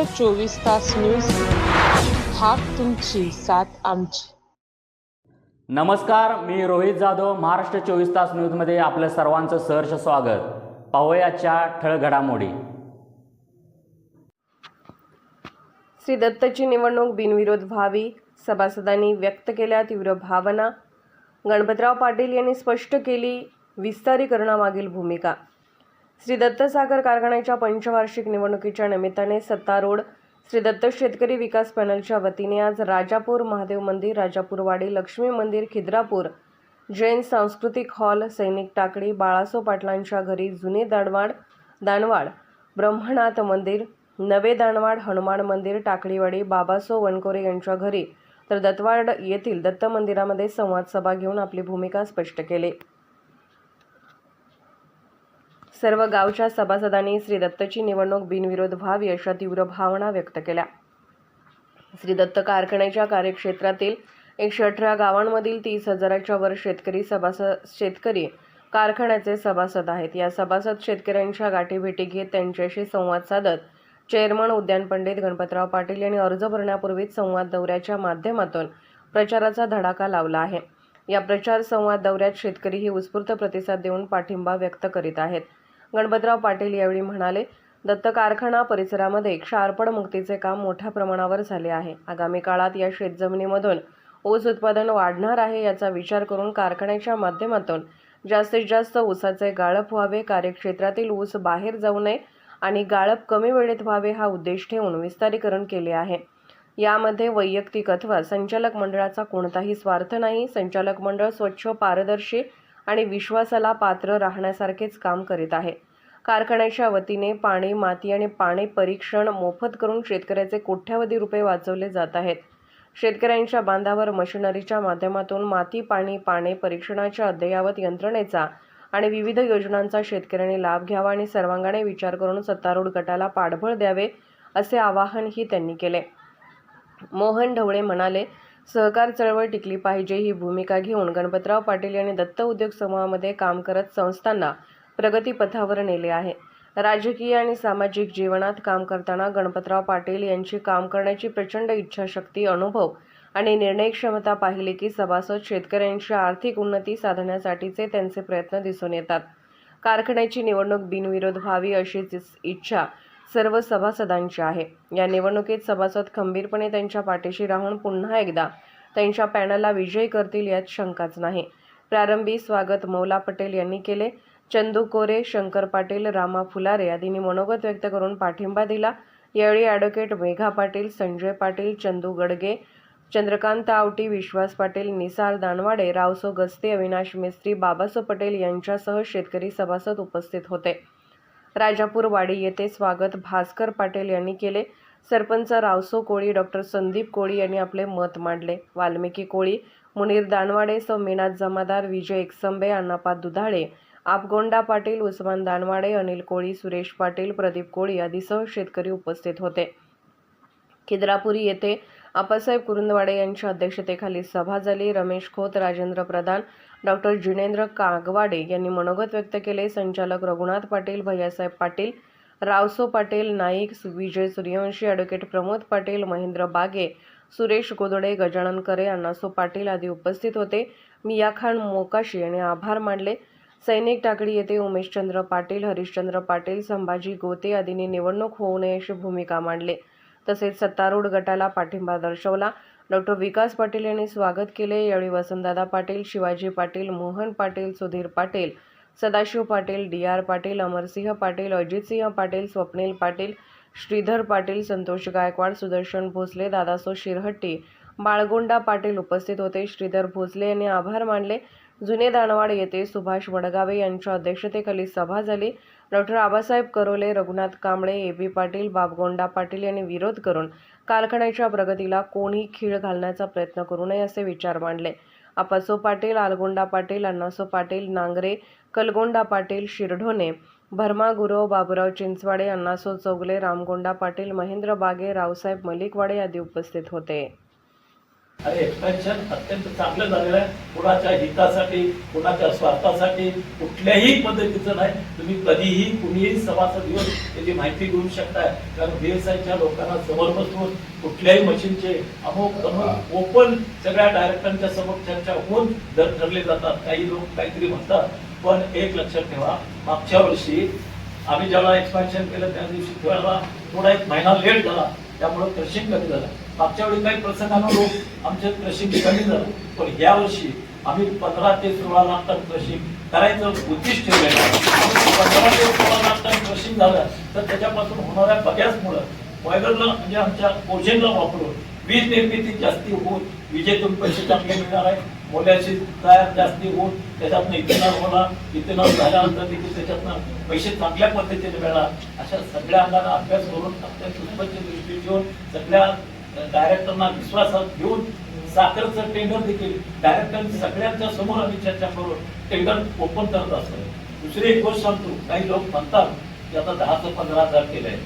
महाराष्ट्र चोवीस तास न्यूज हाक तुमची साथ आमची. नमस्कार मी रोहित जाधव महाराष्ट्र चोवीस तास न्यूजमध्ये आपलं सर्वांचं सहर्ष स्वागत. पाहूयाच्या ठळ घडामोडी. श्री दत्तची निवडणूक बिनविरोध व्हावी सभासदांनी व्यक्त केल्या तीव्र भावना. गणपतराव पाटील यांनी स्पष्ट केली विस्तारीकरणामागील भूमिका. श्री दत्त साखर कारखान्याच्या पंचवार्षिक निवडणुकीच्या निमित्ताने सत्तारूढ श्री दत्त शेतकरी विकास पॅनलच्या वतीने आज राजापूर महादेव मंदिर राजापूरवाडी लक्ष्मी मंदिर खिद्रापूर जैन सांस्कृतिक हॉल सैनिक टाकडी बाळासो पाटलांच्या घरी जुने दाणवाड दानवाड ब्रह्मनाथ मंदिर नवे दानवाड हनुमान मंदिर टाकळीवाडी बाबासो वनकोरे यांच्या घरी तर दत्तवाड येथील दत्त मंदिरामध्ये संवाद सभा घेऊन आपली भूमिका स्पष्ट केली. सर्व गावच्या सभासदांनी श्री दत्तची निवडणूक बिनविरोध व्हावी अशा तीव्र भावना व्यक्त केल्या. श्री दत्त कारखान्याच्या कार्यक्षेत्रातील एकशे अठरा गावांमधील तीस हजाराच्या वर शेतकरी सभासद शेतकरी कारखान्याचे सभासद आहेत. या सभासद शेतकऱ्यांच्या गाठीभेटी घेत त्यांच्याशी संवाद साधत चेअरमन उद्यान पंडित गणपतराव पाटील यांनी अर्ज भरण्यापूर्वीच संवाद दौऱ्याच्या माध्यमातून प्रचाराचा धडाका लावला आहे. या प्रचार संवाद दौऱ्यात शेतकरीही उत्स्फूर्त प्रतिसाद देऊन पाठिंबा व्यक्त करीत आहेत. गणपतराव पाटील यावेळी म्हणाले दत्त कारखाना परिसरामध्ये क्षारपड मुक्तीचे काम मोठ्या प्रमाणावर झाले आहे. आगामी काळात या शेतजमिनीमधून ऊस उत्पादन वाढणार आहे याचा विचार करून कारखान्याच्या माध्यमातून जास्तीत जास्त ऊसाचे गाळप व्हावे कार्यक्षेत्रातील ऊस बाहेर जाऊ नये आणि गाळप कमी वेळेत व्हावे हा उद्देश ठेवून विस्तारीकरण केले आहे. यामध्ये वैयक्तिक अथवा संचालक मंडळाचा कोणताही स्वार्थ नाही. संचालक मंडळ स्वच्छ पारदर्शी आणि विश्वासाला पात्र राहण्यासारखेच काम करीत आहे. कारखान्याच्या वतीने पाणी माती आणि पाणी परीक्षण मोफत करून शेतकऱ्याचे कोट्यावधी रुपये वाचवले जात आहेत. शेतकऱ्यांच्या बांधावर मशिनरीच्या माध्यमातून माती पाणी पाणी परीक्षणाच्या अद्ययावत यंत्रणेचा आणि विविध योजनांचा शेतकऱ्यांनी लाभ घ्यावा आणि सर्वांगाने विचार करून सत्तारूढ गटाला पाठबळ द्यावे असे आवाहनही त्यांनी केले. मोहन ढवळे म्हणाले सहकार चळवळ टिकली पाहिजे ही भूमिका घेऊन गणपतराव पाटील यांनी दत्त उद्योग समूहामध्ये काम करत संस्थांना प्रगतीपथावर नेले आहे. राजकीय आणि सामाजिक जीवनात काम करताना गणपतराव पाटील यांची काम करण्याची प्रचंड इच्छाशक्ती अनुभव आणि निर्णय क्षमता पाहिली की सभासद शेतकऱ्यांची आर्थिक उन्नती साधण्यासाठीचे त्यांचे प्रयत्न दिसून येतात. कारखान्याची निवडणूक बिनविरोध व्हावी अशीच इच्छा सर्व सभासदांची आहे. या निवडणुकीत सभासद खंबीरपणे त्यांच्या पाठीशी राहून पुन्हा एकदा त्यांच्या पॅनलला विजयी करतील यात शंकाच नाही. प्रारंभी स्वागत मौला पटेल यांनी केले. चंदू कोरे शंकर पाटील रामा फुलारे आदींनी मनोगत व्यक्त करून पाठिंबा दिला. यावेळी ॲडव्होकेट मेघा पाटील संजय पाटील चंदू गडगे चंद्रकांत आवटी विश्वास पाटील निसार दानवाडे रावसो गस्ते अविनाश मिस्त्री बाबासो पटेल यांच्यासह शेतकरी सभासद उपस्थित होते. राजापूरवाडी येथे स्वागत भास्कर पाटील यांनी केले. सरपंच रावसो कोळी डॉक्टर संदीप कोळी यांनी आपले मत मांडले. वाल्मिकी कोळी मुनीर दानवाडे सौ मीनाथ जमादार विजय एकसंबे अण्णापा दुधाळे आपगोंडा पाटील उस्मान दानवाडे अनिल कोळी सुरेश पाटील प्रदीप कोळी आदीसह शेतकरी उपस्थित होते. खिद्रापुरी येथे आप्पासाहेब कुरुंदवाडे यांच्या अध्यक्षतेखाली सभा झाली. रमेश खोत राजेंद्र प्रधान डॉक्टर जिनेंद्र कागवाडे यांनी मनोगत व्यक्त केले. संचालक रघुनाथ पाटील भैयासाहेब पाटील रावसो पाटील नाईक विजय सूर्यवंशी ॲडव्होकेट प्रमोद पाटील महेंद्र बागे सुरेश गोदडे गजानन करे अण्णासो पाटील आदी उपस्थित होते. मिया खान मोकाशी यांनी आभार मानले. सैनिक टाकडी येथे उमेशचंद्र पाटील हरिश्चंद्र पाटील संभाजी गोते आदींनी निवडणूक होऊ नये अशी भूमिका मांडली. तसेच सत्तारूढ गटाला पाठिंबा दर्शवला. डॉक्टर विकास पाटील यांनी स्वागत केले. यावेळी वसंतदादा पाटील शिवाजी पाटील मोहन पाटील सुधीर पाटील सदाशिव पाटील डी आर पाटील अमरसिंह पाटील अजितसिंह पाटील स्वप्नील पाटील श्रीधर पाटील संतोष गायकवाड सुदर्शन भोसले दादासो शिरहट्टी बाळगोंडा पाटील उपस्थित होते. श्रीधर भोसले यांनी आभार मानले. जुने दानवाड येथे सुभाष वडगावे यांच्या अध्यक्षतेखाली सभा झाली. Doctor Abasaheb Karole Raghunath Kamble A B Patil Babgonda Patil यांनी विरोध करून कारखान्याच्या प्रगतीला कोणी खीळ घालण्याचा प्रयत्न करू नये असे विचार मांडले. आपासो पाटील आलगोंडा पाटील अण्णासो पाटील नांगरे कलगोंडा पाटील शिरढोणे भरमा गुरव बाबुराव चिंचवाडे अण्णासो चौगले रामगोंडा पाटील महेंद्र बागे रावसाहेब मलिकवाडे आदी उपस्थित होते. आणि एक्सपेन्शन अत्यंत चांगलं झालेलं आहे. कुणाच्या हितासाठी कुणाच्या स्वार्थासाठी कुठल्याही पद्धतीचं नाही. तुम्ही कधीही कुणीही सभासद येऊन त्याची माहिती घेऊ शकताय. कारण बीएसआयच्या लोकांना समोर बसवून कुठल्याही मशीनचे अमुक तमुक ओपन सगळ्या डायरेक्टरांच्या समोर चर्चा होऊन दर ठरले जातात. काही लोक काहीतरी म्हणतात. पण एक लक्षात ठेवा मागच्या वर्षी आम्ही ज्यावेळेला एक्सपान्शन केलं त्या दिवशी थोडा एक महिना लेट झाला. त्यामुळे क्रशिंग कमी झालं. मागच्या वेळी काही प्रसंगानं लोक आमचे क्रशिंग कमी झालं पण या वर्षी आम्ही पंधरा ते सोळा लाख टन क्रशिंग करायचं उद्दिष्ट ठेवलेलं आहे. पंधरा ते सोळा लाख टन क्रशिंग झालं तर त्याच्यापासून होणाऱ्या बऱ्याचमुळं बॉयलरला म्हणजे आमच्या कोजेनला वापरून वीज निर्मिती जास्ती होऊन विजेतून पैसे चांगले मिळणार आहे मोल्याची तयार जास्ती होऊन त्याच्यातनं इथेनॉल होणार इथेनॉल झाल्यानंतर देखील त्याच्यातनं पैसे चांगल्या पद्धतीने मिळणार. अशा सगळ्या अंगाला अभ्यास करून अत्यंत दृष्टी घेऊन सगळ्या डायरेक्टरना विश्वासात घेऊन साखरचं टेंडर देखील डायरेक्टर सगळ्यांच्या समोर आम्ही चर्चा करून टेंडर ओपन करत असतो. दुसरी एक गोष्ट सांगतो. काही लोक म्हणतात की आता दहा ते पंधरा हजार केलंय.